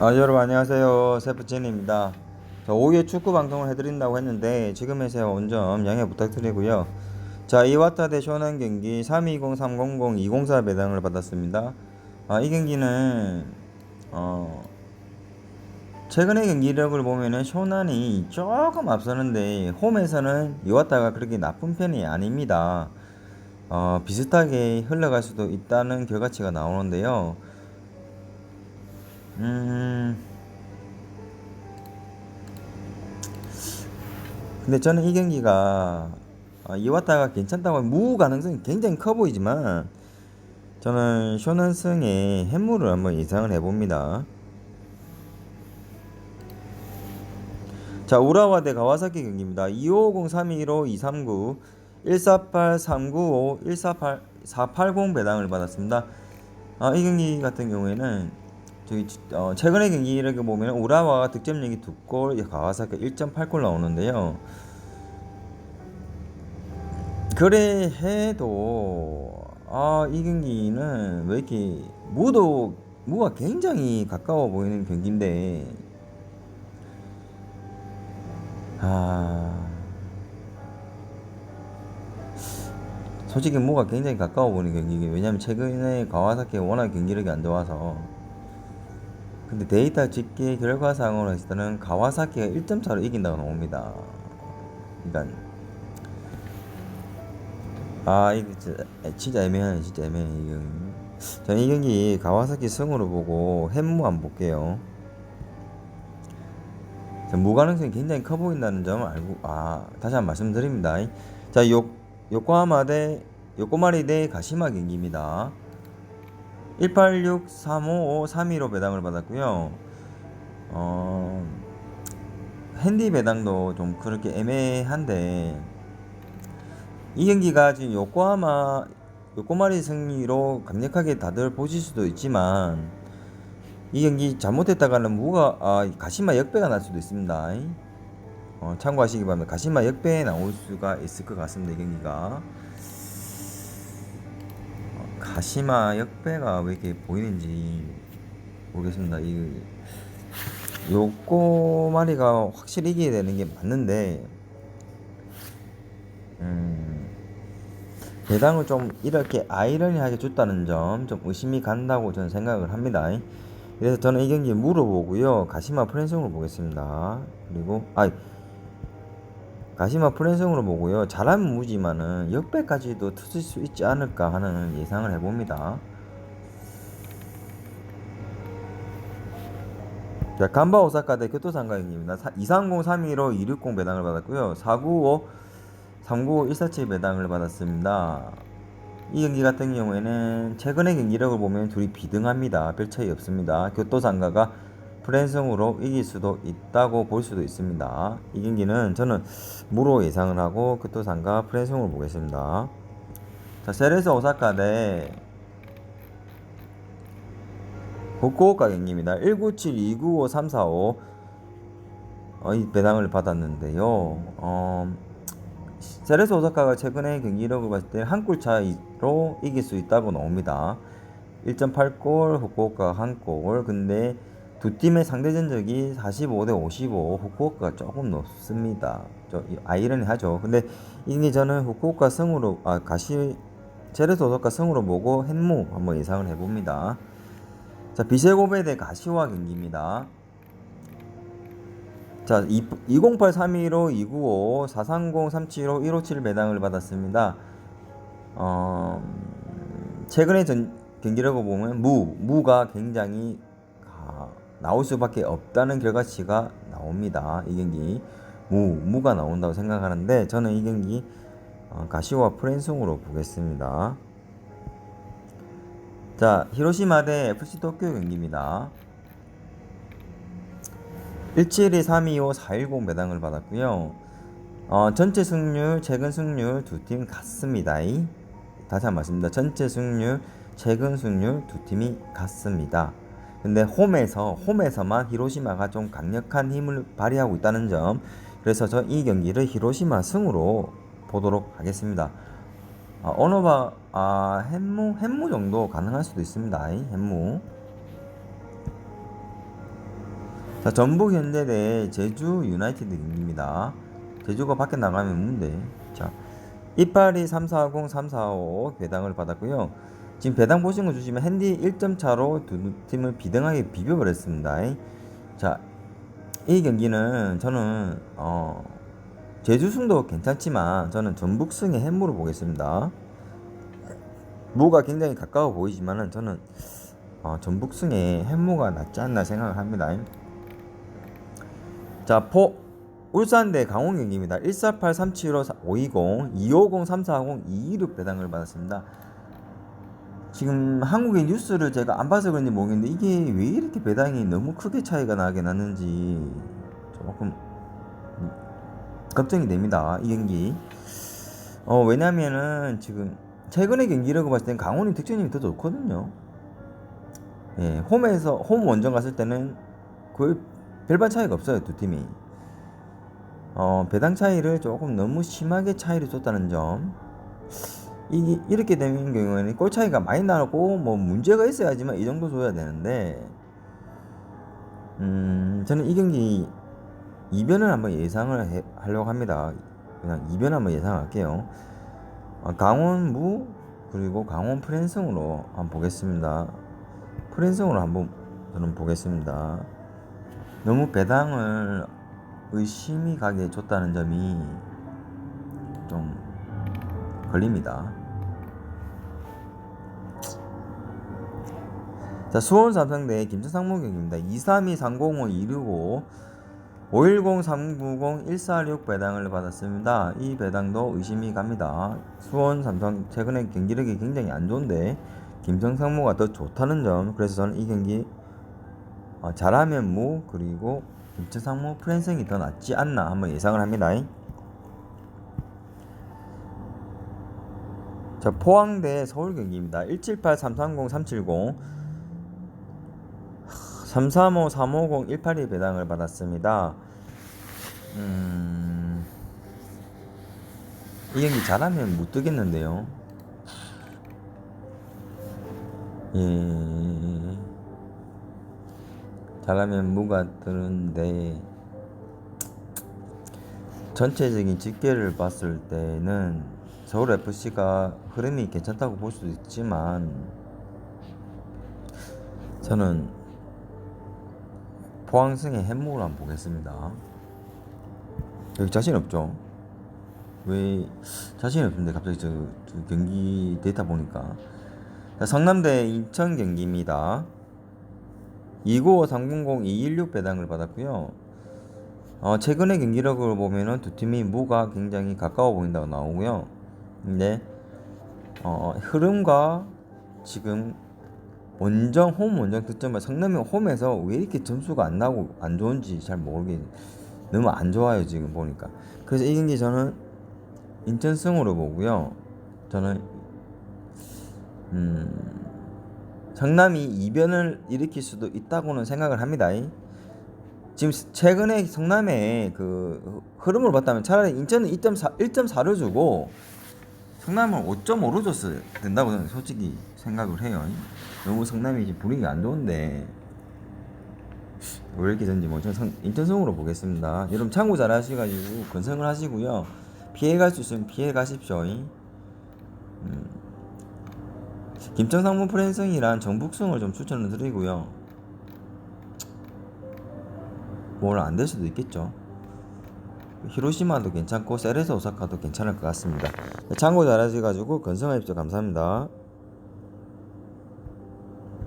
아, 여러분 안녕하세요. 세프진입니다. 자, 5회 축구 방송을 해드린다고 했는데 지금에서야 온 점 양해 부탁드리고요. 자, 이와타 대 쇼난 경기 320-300-204 배당을 받았습니다. 아, 이 경기는 어, 최근의 경기력을 보면은 쇼난이 조금 앞서는데 홈에서는 이와타가 그렇게 나쁜 편이 아닙니다. 어, 비슷하게 흘러갈 수도 있다는 결과치가 나오는데요. 음. 근데 저는 이 경기가 어, 이와타가 괜찮다고 무 가능성이 굉장히 커 보이지만 저는 쇼난승의 해물을 한번 예상을 해봅니다. 자 우라와 대 가와사키 경기입니다. 2550 315 239 148 395 148 480 배당을 받았습니다. 아, 이 경기 같은 경우에는 저기 어, 최근의 경기를 보면 우라와가 득점력이 두 골, 가와사키 1.8골 나오는데요. 그래 해도 아, 이 경기는 왜 이렇게 무도 무가 굉장히 가까워 보이는 경기인데 아 솔직히 무가 굉장히 가까워 보이는 경기예요. 왜냐면 최근에 가와사키가 워낙 경기력이 안 좋아서 근데 데이터 집계 결과상으로 했을 때는 가와사키가 1점 차로 이긴다고 나옵니다. 그러니까 아 이거 진짜, 진짜 애매하네 진짜 애매해 이거. 저는 이 경기 가와사키 승으로 보고 햄무 안 볼게요. 자, 무가능성이 굉장히 커 보인다는 점을 알고 아 다시 한 번 말씀드립니다. 자 요, 요코하마 대 요코마리 대 가시마 경기입니다. 186 355 315 배당을 받았고요. 어, 핸디 배당도 좀 그렇게 애매한데 이 경기가 지금 요코하마 요코마리 승리로 강력하게 다들 보실 수도 있지만 이 경기 잘못했다가는 무가 아, 가시마 역배가 날 수도 있습니다. 어, 참고하시기 바랍니다. 가시마 역배 나올 수가 있을 것 같습니다. 이 경기가. 가시마 역배가 왜 이렇게 보이는지 모르겠습니다. 이 요꼬마리가 확실히 이겨야 되는 게 맞는데 음, 배당을 좀 이렇게 아이러니하게 줬다는 점 좀 의심이 간다고 저는 생각을 합니다. 그래서 저는 이 경기 물어보고요. 가시마 프랜성으로 보겠습니다. 그리고 아 가시마 프랜성으로 보고요. 잘하면 무지만은 역배까지도 터질 수 있지 않을까 하는 예상을 해봅니다. 자, 간바 오사카 대 교토상가입니다. 230 315 260 배당을 받았고요. 495 395 147 배당을 받았습니다. 이 경기 같은 경우에는 최근의 경기력을 보면 둘이 비등합니다. 별 차이 없습니다. 교토상가가 프랜성으로 이길 수도 있다고 볼 수도 있습니다. 이 경기는 저는 무로 예상을 하고 교토상가 프랜성으로 보겠습니다. 자, 세레스 오사카 대 후쿠오카 경기입니다. 197 295 345 어, 이 배당을 받았는데요. 어, 세레스 오사카가 최근에 경기력을 봤을 때 한 골 차이로 이길 수 있다고 나옵니다. 1.8골, 후쿠오카 한 골. 근데 두 팀의 상대 전적이 45대 55, 후쿠오카가 조금 높습니다. 저 아이러니하죠. 근데 이게 저는 후쿠오카 승으로 아 가시 오사카 승으로 보고 헨무 한번 예상을 해봅니다. 자 비세고베 대 가시와 경기입니다. 자, 208 315 295 430 375 157 배당을 받았습니다. 어, 최근에 전 경기력을 보면 무 무가 굉장히 아, 나올 수밖에 없다는 결과치가 나옵니다. 이 경기 무 무가 나온다고 생각하는데 저는 이 경기 어, 가시와 프랜송으로 보겠습니다. 자, 히로시마 대 FC 도쿄 경기입니다. 172 325 410 배당을 받았고요. 어, 전체 승률, 최근 승률 두 팀 같습니다. 다시 한 번 말씀드립니다. 전체 승률, 최근 승률 두 팀이 같습니다. 근데 홈에서 홈에서만 히로시마가 좀 강력한 힘을 발휘하고 있다는 점. 그래서 저 이 경기를 히로시마 승으로 보도록 하겠습니다. 아, 언어바 아 햄무 햄무 정도 가능할 수도 있습니다. 햄무. 자, 전북 현대 대 제주 유나이티드 경기입니다. 제주가 밖에 나가면 문제. 자, 282 340 345 배당을 받았고요. 지금 배당 보신 거 주시면 핸디 1점 차로 두 팀을 비등하게 비벼버렸습니다. 자, 이 경기는 저는 어, 제주승도 괜찮지만 저는 전북승의 햄무로 보겠습니다. 무가 굉장히 가까워 보이지만은 저는 어, 전북승의 햄무가 낫지 않나 생각을 합니다. 자, 포 울산 대 강원 경기입니다. 148 375 520 250 340 226 배당을 받았습니다. 지금 한국의 뉴스를 제가 안 봐서 그런지 모르겠는데 이게 왜 이렇게 배당이 너무 크게 차이가 나게 났는지 조금 걱정이 됩니다. 이 경기. 어, 왜냐면은 지금 최근의 경기라고 봤을 땐 강원이 득점이 더 좋거든요. 예, 홈에서 홈 원정 갔을 때는 거의 별반 차이가 없어요 두 팀이. 어, 배당 차이를 조금 너무 심하게 차이를 줬다는 점. 이, 이렇게 되는 경우에는 골 차이가 많이 나고 뭐 문제가 있어야지만 이 정도 줘야 되는데 음, 저는 이 경기 이변을 한번 예상을 해, 하려고 합니다. 그냥 이변 한번 예상할게요. 어, 강원 무 그리고 강원 프랜승으로 한번 보겠습니다. 프랜승으로 한번 저는 보겠습니다. 너무 배당을 의심이 가게 줬다는 점이 좀 걸립니다. 자, 수원 삼성 대 김천 상무 경기입니다. 232 305 265 510 390 146 배당을 받았습니다. 이 배당도 의심이 갑니다. 수원 삼성 최근에 경기력이 굉장히 안 좋은데 김천 상무가 더 좋다는 점. 그래서 저는 이 경기 어, 잘하면 무 그리고 김천 상무 프랜승이 더 낫지 않나 한번 예상을 합니다. 자, 포항대 서울 경기입니다. 178 330 370 335 350 182 배당을 받았습니다. 음... 이 경기 잘하면 못 뜨겠는데요. 예. 잘하면 무가 뜨는데 전체적인 집계를 봤을 때는 서울 FC가 흐름이 괜찮다고 볼 수도 있지만 저는 포항승의 햄목을 한번 보겠습니다. 여기 자신 없죠? 왜 자신 없는데 갑자기 저, 저 경기 데이터 보니까 자, 성남대 인천 경기입니다. 295 300 216 배당을 받았고요. 어, 최근의 경기력을 보면은 두 팀이 무가 굉장히 가까워 보인다고 나오고요. 근데 어, 흐름과 지금 원정 홈 원정 득점을 성남이 홈에서 왜 이렇게 점수가 안 나고 안 좋은지 잘 모르겠 너무 안 좋아요 지금 보니까. 그래서 이 경기 저는 인천승으로 보고요. 저는 음 성남이 이변을 일으킬 수도 있다고는 생각을 합니다. 지금 최근에 성남의 그 흐름을 봤다면 차라리 인천은 2.4 1.4를 주고 성남은 5.5로 줬어야 된다고 저는 솔직히 생각을 해요. 너무 성남이 지금 분위기가 안 좋은데 왜 이렇게 된지 뭐 저는 성, 인천성으로 보겠습니다. 여러분 참고 잘 하셔가지고 건성을 하시고요. 피해갈 수 있으면 피해 가십시오. 음. 김천상무 프랜성이란 정북성을 좀 추천을 드리고요. 뭘 안 될 수도 있겠죠. 히로시마도 괜찮고 세레스 오사카도 괜찮을 것 같습니다. 참고 잘하셔가지고 건성하십시오. 감사합니다.